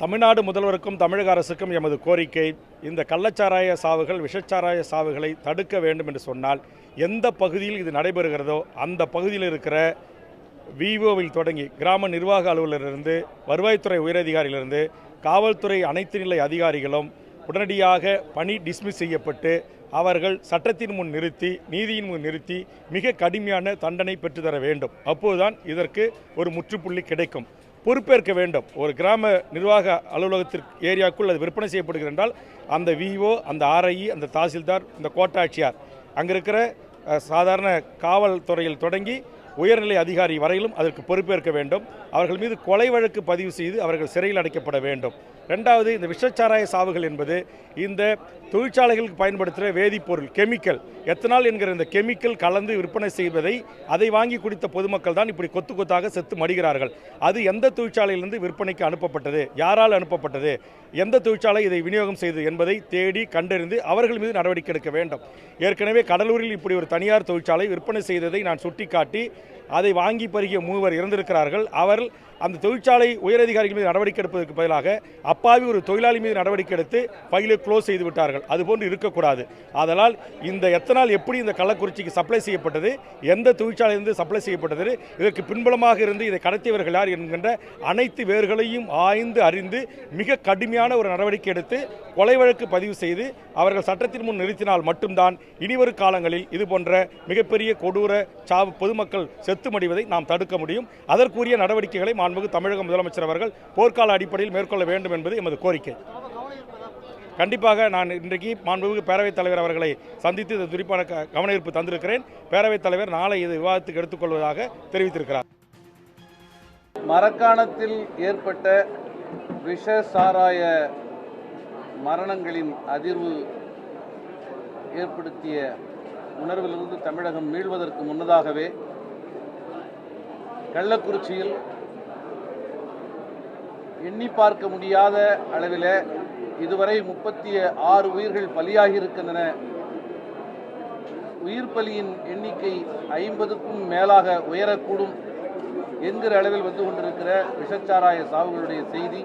தமிழ்நாடு முதல்வருக்கும் தமிழக அரசுக்கும் எமது கோரிக்கை இந்த கள்ளச்சாராய சாவுகள் விஷச்சாராய சாவுகளை தடுக்க வேண்டும் என்று சொன்னால் எந்த பகுதியில் இது நடைபெறுகிறதோ அந்த பகுதியில் இருக்கிற விஓவில் தொடங்கி கிராம நிர்வாக அலுவலரிலிருந்து வருவாய்த்துறை உயரதிகாரியிலிருந்து காவல்துறை அனைத்து நிலை அதிகாரிகளும் உடனடியாக பணி டிஸ்மிஸ் செய்யப்பட்டு அவர்கள் சட்டத்தின் முன் நிறுத்தி நீதியின் முன் நிறுத்தி மிக கடுமையான தண்டனை பெற்றுத்தர வேண்டும். அப்போதுதான் இதற்கு ஒரு முற்றுப்புள்ளி கிடைக்கும். பொறுப்பேற்க வேண்டும். ஒரு கிராம நிர்வாக அலுவலகத்திற்கு ஏரியாக்குள் அது விற்பனை செய்யப்படுகிறது என்றால் அந்த விஓ அந்த ஆர்ஐஇ அந்த தாசில்தார் இந்த கோட்டாட்சியார் அங்கே இருக்கிற சாதாரண காவல்துறையில் தொடங்கி உயர்நிலை அதிகாரி வரையிலும் அதற்கு பொறுப்பேற்க வேண்டும். அவர்கள் மீது கொலை வழக்கு பதிவு செய்து அவர்கள் சிறையில் அடைக்கப்பட வேண்டும். ரெண்டாவது இந்த விஷச்சாராய சாவுகள் என்பது இந்த தொழிற்சாலைகளுக்கு பயன்படுத்துகிற வேதிப்பொருள் கெமிக்கல். எத்தனால் என்கிற இந்த கெமிக்கல் கலந்து விற்பனை செய்வதை அதை வாங்கி குடித்த பொதுமக்கள் தான் இப்படி கொத்து கொத்தாக செத்து மடிகிறார்கள். அது எந்த தொழிற்சாலையிலிருந்து விற்பனைக்கு அனுப்பப்பட்டது யாரால் அனுப்பப்பட்டது எந்த தொழிற்சாலை இதை விநியோகம் செய்தது என்பதை தேடி கண்டறிந்து அவர்கள் மீது நடவடிக்கை எடுக்க வேண்டும். ஏற்கனவே கடலூரில் இப்படி ஒரு தனியார் தொழிற்சாலை விற்பனை செய்ததை நான் சுட்டிக்காட்டி அதை வாங்கி பருகிய மூவர் இறந்திருக்கிறார்கள். அவர் அந்த தொழிற்சாலை உயரதிகாரிகள் மீது நடவடிக்கை எடுப்பதற்கு பதிலாக அப்பாவி ஒரு தொழிலாளி மீது நடவடிக்கை எடுத்து ஃபைலை க்ளோஸ் செய்து விட்டார்கள். அதுபோன்று இருக்கக்கூடாது. அதனால் இந்த எத்தனால் எப்படி இந்த கள்ளக்குறிச்சிக்கு சப்ளை செய்யப்பட்டது எந்த தொழிற்சாலையிலிருந்து சப்ளை செய்யப்பட்டது இதற்கு பின்புலமாக இருந்து இதை கடத்தியவர்கள் யார் என்கின்ற அனைத்து வேர்களையும் ஆய்ந்து அறிந்து மிக கடுமையான ஒரு நடவடிக்கை எடுத்து கொலை வழக்கு பதிவு செய்து அவர்கள் சட்டத்தின் முன் நிறுத்தினால் மட்டும்தான் இனிவரும் காலங்களில் இது போன்ற மிகப்பெரிய கொடூர சாவு பொதுமக்கள் செத்து செத்துமடிவதை நாம் தடுக்க முடியும். அதற்குரிய நடவடிக்கைகளை மாண்புமிகு தமிழக முதலமைச்சர் அவர்கள் போர்க்கால அடிப்படையில் மேற்கொள்ள வேண்டும் என்பது எமது கோரிக்கை. கண்டிப்பாக நான் இன்றைக்கு மாண்புமிகு பேரவைத் தலைவர் அவர்களை சந்தித்து இது துடிப்பான க- தந்திருக்கிறேன். பேரவைத் தலைவர் நாளை இது விவாதத்துக்கு எடுத்துக்கொள்வதாக தெரிவித்திருக்கிறார். மரக்காணத்தில் ஏற்பட்ட விஷ சாராய மரணங்களின் அதிர்வு ஏற்படுத்திய உணர்விலிருந்து தமிழகம் மீள்வதற்கு முன்னதாகவே கள்ளக்குறிச்சியில் எண்ணி பார்க்க முடியாத அளவில் இதுவரை முப்பத்தி ஆறு உயிர்கள் பலியாகி இருக்கின்றன உயிர் பலியின் எண்ணிக்கை ஐம்பதுக்கும் மேலாக உயரக்கூடும் என்கிற அளவில் வந்து கொண்டிருக்கிற விஷச்சாராய சாவுகளுடைய செய்தி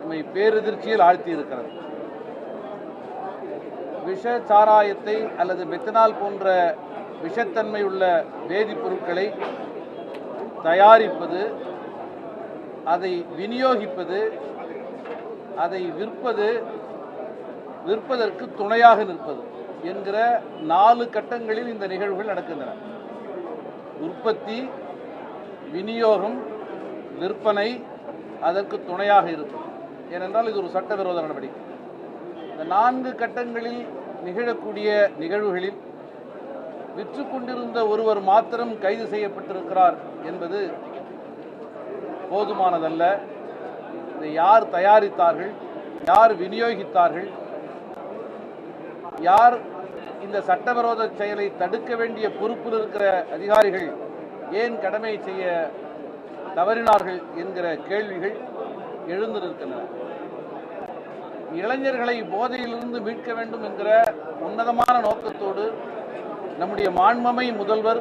நம்மை பேரெதிர்ச்சியில் ஆழ்த்தி இருக்கிறது விஷ சாராயத்தை அல்லது மெத்தனால் போன்ற விஷத்தன்மை உள்ள வேதிப்பொருட்களை தயாரிப்பது அதை விநியோகிப்பது அதை விற்பது விற்பதற்கு துணையாக நிற்பது என்கிற நாலு கட்டங்களில் இந்த நிகழ்வுகள் நடக்கின்றன. உற்பத்தி விநியோகம் விற்பனை அதற்கு துணையாக இருக்கும். ஏனென்றால் இது ஒரு சட்டவிரோத நடவடிக்கை. இந்த நான்கு கட்டங்களில் நிகழக்கூடிய நிகழ்வுகளில் விற்று கொண்டிருந்த ஒருவர் மாத்திரம் கைது செய்யப்பட்டிருக்கிறார் என்பது போதுமானதல்ல. இதை யார் தயாரித்தார்கள்? யார் விநியோகித்தார்கள்? யார் இந்த சட்டவிரோத செயலை தடுக்க வேண்டிய பொறுப்பில் இருக்கிற அதிகாரிகள் ஏன் கடமை செய்ய தவறினார்கள் என்கிற கேள்விகள் எழுந்திருக்கின்றன. இளைஞர்களை போதையிலிருந்து மீட்க வேண்டும் என்கிற உன்னதமான நோக்கத்தோடு நம்முடைய மாண்பமை முதல்வர்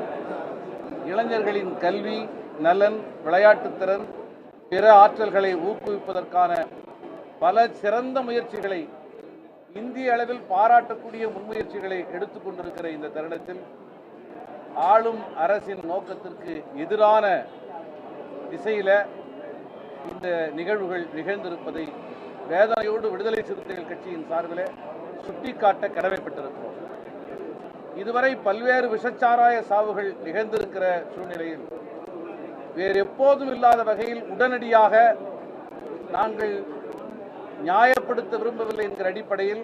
இளைஞர்களின் கல்வி நலன் விளையாட்டுத் திறன் பிற ஆற்றல்களை ஊக்குவிப்பதற்கான பல சிறந்த முயற்சிகளை இந்திய அளவில் பாராட்டக்கூடிய முன்முயற்சிகளை எடுத்துக்கொண்டிருக்கிற இந்த தருணத்தில் ஆளும் அரசின் நோக்கத்திற்கு எதிரான திசையில இந்த நிகழ்வுகள் நிகழ்ந்திருப்பதை வேதனையோடு விடுதலை சிறுத்தைகள் கட்சியின் சார்பில் சுட்டிக்காட்ட கடமைப்பட்டிருக்கிறோம். இதுவரை பல்வேறு விஷச்சாராய சாவுகள் நிகழ்ந்திருக்கிற சூழ்நிலையில் வேறு எப்போதும் இல்லாத வகையில் உடனடியாக நாங்கள் நியாயப்படுத்த விரும்பவில்லை என்கிற அடிப்படையில்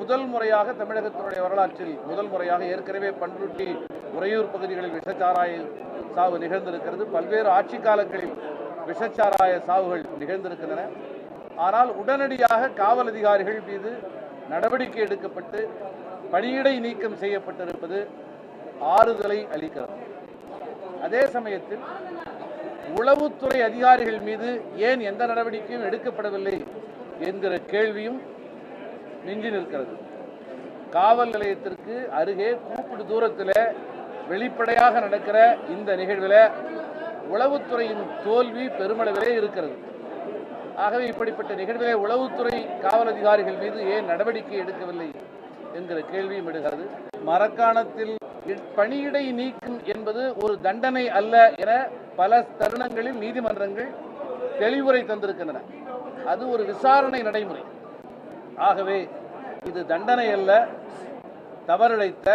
முதல் முறையாக தமிழகத்தினுடைய வரலாற்றில் முதல் முறையாக ஏற்கனவே பண்ருட்டி உறையூர் பகுதிகளில் விஷச்சாராய சாவு நிகழ்ந்திருக்கிறது. பல்வேறு ஆட்சி காலங்களில் விஷச்சாராய சாவுகள் நிகழ்ந்திருக்கின்றன. ஆனால் உடனடியாக காவல் அதிகாரிகள் மீது நடவடிக்கை எடுக்கப்பட்டு பணியிடை நீக்கம் செய்யப்பட்டிருப்பது ஆறுதலை அளிக்கிறது. அதே சமயத்தில் உளவுத்துறை அதிகாரிகள் மீது ஏன் எந்த நடவடிக்கையும் எடுக்கப்படவில்லை என்கிற கேள்வியும் மிஞ்சி நிற்கிறது. காவல் நிலையத்திற்கு அருகே கூப்பிடு தூரத்தில் வெளிப்படையாக நடக்கிற இந்த நிகழ்வில் உளவுத்துறையின் தோல்வி பெருமளவிலே இருக்கிறது. ஆகவே இப்படிப்பட்ட நிகழ்விலே உளவுத்துறை காவல் அதிகாரிகள் மீது ஏன் நடவடிக்கை எடுக்கவில்லை என்கிற கேள்வியும் எடுகிறது மரக்காணத்தில் பணியிடை நீக்கம் என்பது ஒரு தண்டனை அல்ல என பல தருணங்களில் நீதிமன்றங்கள் தெளிவுரை தந்திருக்கின்றன. அது ஒரு விசாரணை நடைமுறை. ஆகவே இது தண்டனை அல்ல. தவறிழைத்த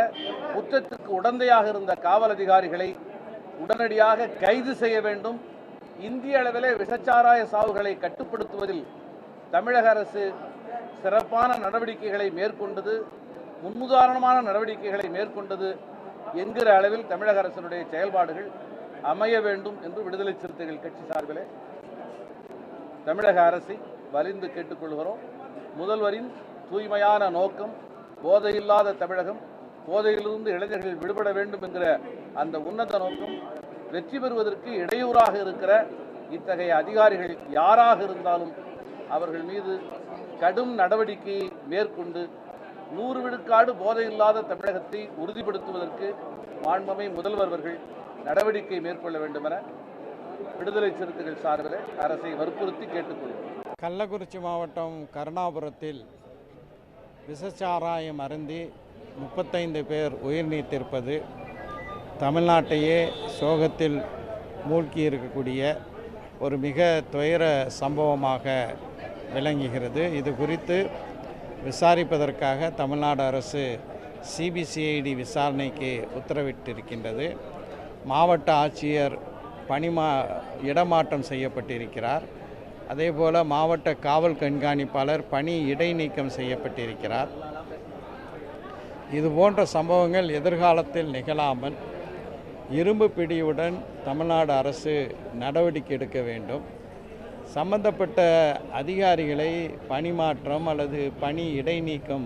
குற்றத்திற்கு உடந்தையாக இருந்த காவல் அதிகாரிகளை உடனடியாக கைது செய்ய வேண்டும். இந்திய அளவிலே விஷச்சாராய சாவுகளை கட்டுப்படுத்துவதில் தமிழக அரசு சிறப்பான நடவடிக்கைகளை மேற்கொண்டது. முன்னுதாரணமான நடவடிக்கைகளை மேற்கொண்டது என்கிற அளவில் தமிழக அரசினுடைய செயல்பாடுகள் அமைய வேண்டும் என்று விடுதலை சிறுத்தைகள் கட்சி சார்பிலே தமிழக அரசை வலிந்து கேட்டுக்கொள்கிறோம். முதல்வரின் தூய்மையான நோக்கம் போதையில்லாத தமிழகம் போதையிலிருந்து இளைஞர்கள் விடுபட வேண்டும் என்கிற அந்த உன்னத நோக்கம் வெற்றி பெறுவதற்கு இடையூறாக இருக்கிற இத்தகைய அதிகாரிகள் யாராக இருந்தாலும் அவர்கள் மீது கடும் நடவடிக்கையை மேற்கொண்டு நூறு விழுக்காடு போதையில்லாத தமிழகத்தை உறுதிப்படுத்துவதற்கு மாண்பமை முதல்வர் அவர்கள் நடவடிக்கை மேற்கொள்ள வேண்டும் என விடுதலை சிறுத்தைகள் சார்பில் அரசை வற்புறுத்தி கேட்டுக்கொள்கிறோம். கள்ளக்குறிச்சி மாவட்டம் கருணாபுரத்தில் விசச்சாராயம் அருந்தி முப்பத்தைந்து பேர் உயிர் நீத்திருப்பது தமிழ்நாட்டையே சோகத்தில் மூழ்கி இருக்கக்கூடிய ஒரு மிக துயர சம்பவமாக விளங்குகிறது. இது குறித்து விசாரிப்பதற்காக தமிழ்நாடு அரசு சிபிசிஐடி விசாரணைக்கு உத்தரவிட்டிருக்கின்றது. மாவட்ட ஆட்சியர் பணிமா இடமாற்றம் செய்யப்பட்டிருக்கிறார். அதேபோல் மாவட்ட காவல் கண்காணிப்பாளர் பணி இடைநீக்கம் செய்யப்பட்டிருக்கிறார். இது போன்ற சம்பவங்கள் எதிர்காலத்தில் நிகழாமல் இரும்பு பிடியுடன் தமிழ்நாடு அரசு நடவடிக்கை எடுக்க வேண்டும். சம்பந்தப்பட்ட அதிகாரிகளை பணிமாற்றம் அல்லது பணி இடைநீக்கம்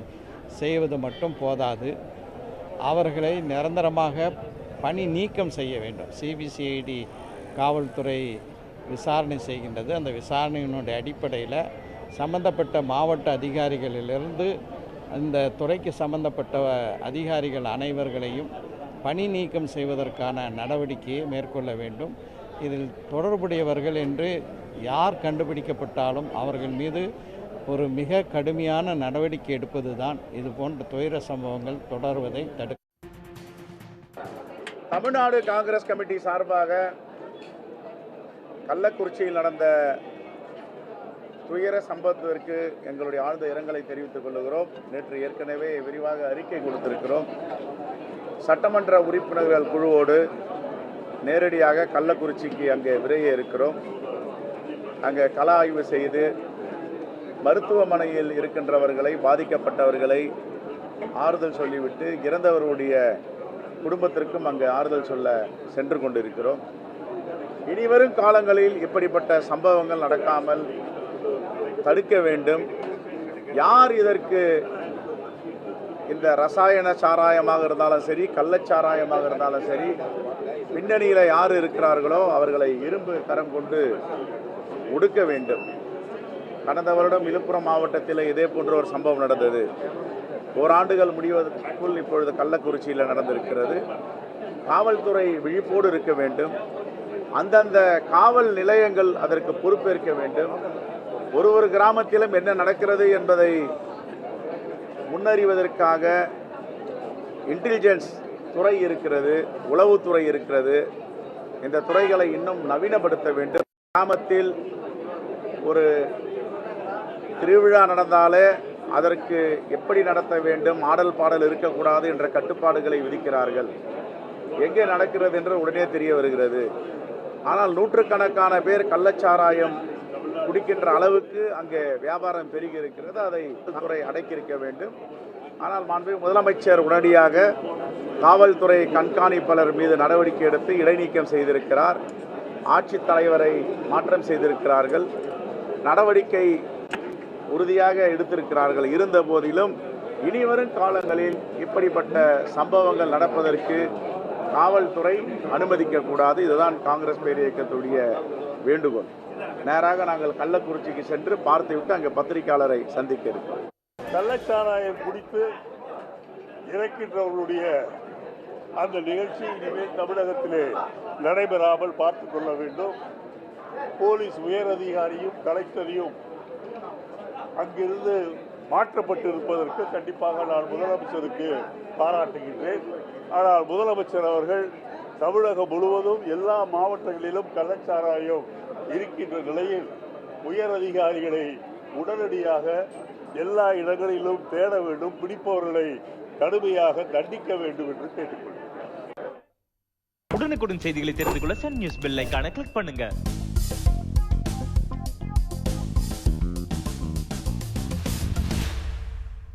செய்வது மட்டும் போதாது. அவர்களை நிரந்தரமாக பணி நீக்கம் செய்ய வேண்டும். சிபிசிஐடி காவல்துறை விசாரணை செய்கின்றது. அந்த விசாரணையினுடைய அடிப்படையில் சம்பந்தப்பட்ட மாவட்ட அதிகாரிகளிலிருந்து அந்த துறைக்கு சம்பந்தப்பட்ட அதிகாரிகள் அனைவர்களையும் பணி நீக்கம் செய்வதற்கான நடவடிக்கையை மேற்கொள்ள வேண்டும். இதில் தொடர்புடையவர்கள் என்று யார் கண்டுபிடிக்கப்பட்டாலும் அவர்கள் மீது ஒரு மிக கடுமையான நடவடிக்கை எடுப்பது தான் இது போன்ற துயர சம்பவங்கள் தொடர்வதை தடுக்கும் தமிழ்நாடு காங்கிரஸ் கமிட்டி சார்பாக கள்ளக்குறிச்சியில் நடந்த துயர சம்பவத்திற்கு எங்களுடைய ஆழ்ந்த இரங்கலை தெரிவித்துக் கொள்கிறோம். நேற்று ஏற்கனவே விரிவாக அறிக்கை கொடுத்திருக்கிறோம். சட்டமன்ற உறுப்பினர்கள் குழுவோடு நேரடியாக கள்ளக்குறிச்சிக்கு அங்கே விரைய இருக்கிறோம். அங்கே கள ஆய்வு செய்து மருத்துவமனையில் இருக்கின்றவர்களை பாதிக்கப்பட்டவர்களை ஆறுதல் சொல்லிவிட்டு இறந்தவர்களுடைய குடும்பத்திற்கும் அங்கு ஆறுதல் சொல்ல சென்று கொண்டிருக்கிறோம். இனிவரும் காலங்களில் இப்படிப்பட்ட சம்பவங்கள் நடக்காமல் தடுக்க வேண்டும். யார் இதற்கு இந்த ரசாயன சாராயமாக இருந்தாலும் சரி கள்ளச்சாராயமாக இருந்தாலும் சரி பின்னணியில் யார் இருக்கிறார்களோ அவர்களை இரும்பு கரம் கொண்டு ஒடுக்க வேண்டும். கடந்த வருடம் விழுப்புரம் மாவட்டத்தில் இதே போன்ற ஒரு சம்பவம் நடந்தது. ஓராண்டுகள் முடிவதற்குள் இப்பொழுது கள்ளக்குறிச்சியில் நடந்திருக்கிறது. காவல்துறை விழிப்போடு இருக்க வேண்டும். அந்தந்த காவல் நிலையங்கள் அதற்கு பொறுப்பேற்க வேண்டும். ஒரு ஒரு கிராமத்திலும் என்ன நடக்கிறது என்பதை முன்னறிவதற்காக இன்டெலிஜென்ஸ் துறை இருக்கிறது உளவுத்துறை இருக்கிறது. இந்த துறைகளை இன்னும் நவீனப்படுத்த வேண்டும். கிராமத்தில் ஒரு திருவிழா நடந்தாலே அதற்கு எப்படி நடத்த வேண்டும் ஆடல் பாடல் இருக்கக்கூடாது என்ற கட்டுப்பாடுகளை விதிக்கிறார்கள். எங்கே நடக்கிறது என்று உடனே தெரிய வருகிறது. ஆனால் நூற்றுக்கணக்கான பேர் கள்ளச்சாராயம் குடிக்கின்ற அளவுக்கு அங்கே வியாபாரம் பெருகி இருக்கிறது அதை துறை அடக்கியிருக்க வேண்டும். ஆனால் மாண்பு முதலமைச்சர் உடனடியாக காவல்துறை கண்காணிப்பாளர் மீது நடவடிக்கை எடுத்து இடைநீக்கம் செய்திருக்கிறார். ஆட்சித்தலைவரை மாற்றம் செய்திருக்கிறார்கள். நடவடிக்கை உறுதியாக எடுத்திருக்கிறார்கள். இருந்த போதிலும் இனிவரும் காலங்களில் இப்படிப்பட்ட சம்பவங்கள் நடப்பதற்கு காவல்துறை அனுமதிக்கக்கூடாது. இதுதான் காங்கிரஸ் பேர் இயக்கத்துடைய வேண்டுகோள். நேராக நாங்கள் கள்ளக்குறிச்சிக்கு சென்று பார்த்துவிட்டு அங்கே பத்திரிகையாளரை சந்திக்க இருக்கிறோம். கள்ளச்சாராயம் குடித்து இறக்கின்றவர்களுடைய அந்த நிகழ்ச்சி இனிமேல் தமிழகத்திலே நடைபெறாமல் பார்த்து கொள்ள வேண்டும். போலீஸ் உயர் அதிகாரியும் கலெக்டரையும் அங்கிருந்து மாற்றப்பட்டிருப்பதற்கு கண்டிப்பாக நான் முதலமைச்சருக்கு பாராட்டுகின்றேன். ஆனால் முதலமைச்சர் அவர்கள் தமிழகம் முழுவதும் எல்லா மாவட்டங்களிலும் கள்ளச்சாராயம் இருக்கின்ற நிலையில் உயர் அதிகாரிகளை உடனடியாக எல்லா இடங்களிலும் தேட வேண்டும் பிடிப்பவர்களை கடுமையாக தண்டிக்க வேண்டும் என்று கேட்டுக்கொள்கிறேன். உடனுக்குடன் செய்திகளை தெரிந்து கொள்ள சன் நியூஸ் பெல் ஐக்கான கிளிக் பண்ணுங்க.